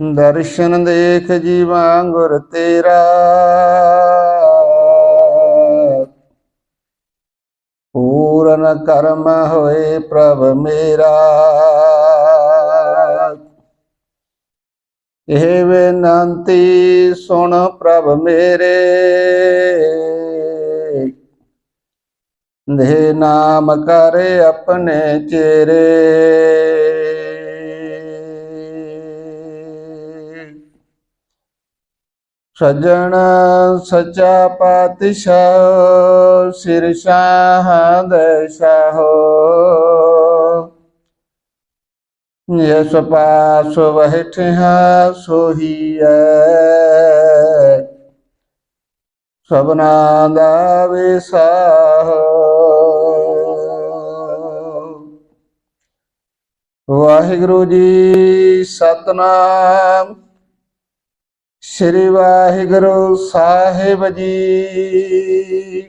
ਦਰਸ਼ਨ ਦੇਖ ਜੀਵਾਂ ਗੁਰ ਤੇਰਾ। ਪੂਰਨ ਕਰਮ ਹੋਏ ਪ੍ਰਭ ਮੇਰਾ। ਇਹ ਬੇਨੰਤੀ ਸੁਣ ਪ੍ਰਭ ਮੇਰੇ। ਦੇ ਨਾਮ ਕਰ ਆਪਣੇ ਚੇਰੇ ਸਜਣ ਸਚਾ ਪਾਤਸ਼ਾਹ, ਸਿਰ ਸ਼ਾਹ ਦੇ ਯਸ ਪਾਸ ਬਹਿਠਿਆ ਸੋਹੀਐ ਸਭਨਾ ਦਾ ਵਿਸਾਹ। ਵਾਹਿਗੁਰੂ ਜੀ, ਸਤਨਾਮ। ਸ੍ਰੀ ਵਾਹਿਗੁਰੂ ਸਾਹਿਬ ਜੀ।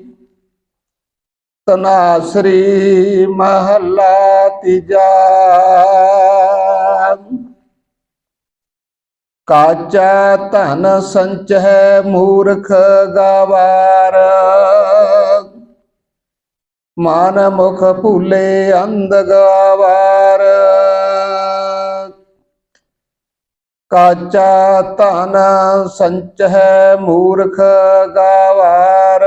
ਤਨਾਸਰੀ ਮਹੱਲਾ ਤੀਜਾ। ਕਾਚਾ ਧਨ ਸੰਚੈ ਮੂਰਖ ਗਵਾਰ। ਮਨ ਮੁਖ ਭੂਲੇ ਅੰਧ ਗਵਾਰ। ਕਾਚਾ ਧਨ ਸੰਚੈ ਮੂਰਖ ਗਾਵਾਰ।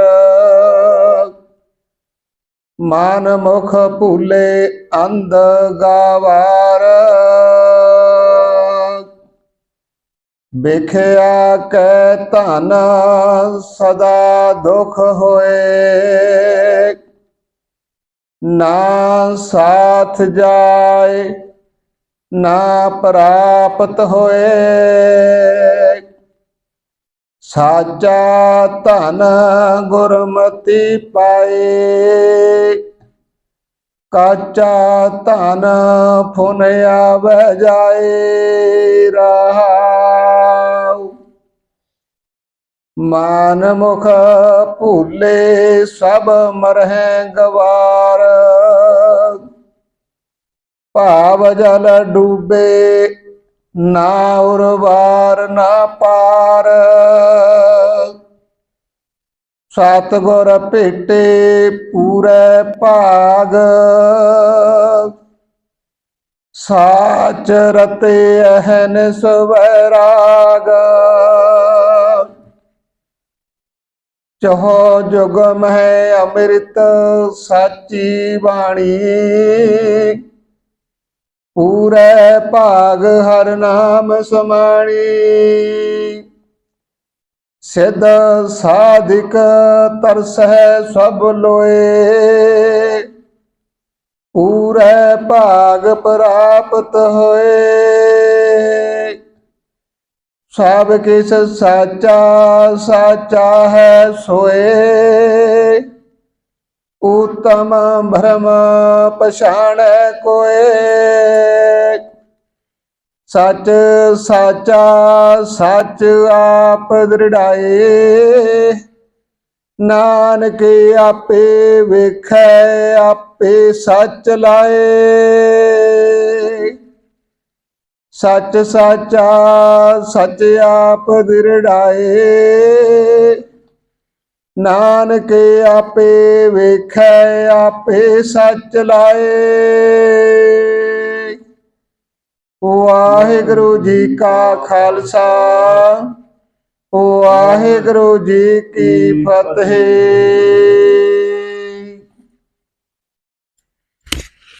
ਮਨ ਮੁਖ ਭੂਲੇ ਅੰਧ ਗਾਵਾਰ। ਵੇਖਿਆ ਕੈ ਧਨ ਸਦਾ ਦੁਖ ਹੋਏ। ਨਾ ਸਾਥ ਜਾਏ ਨਾ ਪ੍ਰਾਪਤ ਹੋਏ। ਸਾਚਾ ਧਨ ਗੁਰਮਤੀ ਪਾਏ। ਕਾਚਾ ਧਨ ਫੁਨ ਆਵੈ ਜਾਏ ਰਹਾਉ ਮਾਨ ਮੁਖ ਭੂਲੇ ਸਭ ਮਰਹਿ ਗਵਾਰ। ਭਾਵ ਜਲ ਡੂਬੇ, ਨਾ ਉਰਵਾਰ, ਨਾ ਪਾਰ। ਸਤਿਗੁਰ ਭੇਟੇ, ਪੂਰੇ ਭਾਗ। ਸਾਚ ਰਤੇ ਅਹਨ ਸਵੈਰਾਗ ਚਹੋ ਜੁਗ ਹੈ ਅੰਮ੍ਰਿਤ, ਸਾਚੀ ਬਾਣੀ। ਪੂਰੇ ਭਾਗ ਹਰ ਨਾਮ ਸਮਾਣੀ। ਸਿਧ ਸਾਧਿਕ ਤਰਸਹਿ ਸਭ ਲੋਏ। ਪੂਰੇ ਭਾਗ ਪ੍ਰਾਪਤ ਹੋਏ। ਸਭ ਕਿਸ ਸਾਚਾ ਸਾਚਾ ਹੈ ਸੋਏ। ਉਤਮ ਭਰਮ ਪਛਾਣ ਕੋਏ ਸਚ ਸਾਚਾ ਸਚ ਆਪ ਦ੍ਰਿੜਾਏ ਨਾਨਕ ਆਪੇ ਵੇਖੈ ਆਪੇ ਸੱਚ ਲਾਏ ਸੱਚ ਸਾਚਾ ਸੱਚ ਆਪ ਦ੍ਰਿੜਾਏ ਨਾਨਕ ਆਪੇ ਵੇਖੈ ਆਪੇ ਸੱਚ ਲਾਏ। ਵਾਹਿਗੁਰੂ ਜੀ ਕਾ ਖਾਲਸਾ ਵਾਹਿਗੁਰੂ ਜੀ ਕੀ ਫਤਿਹ।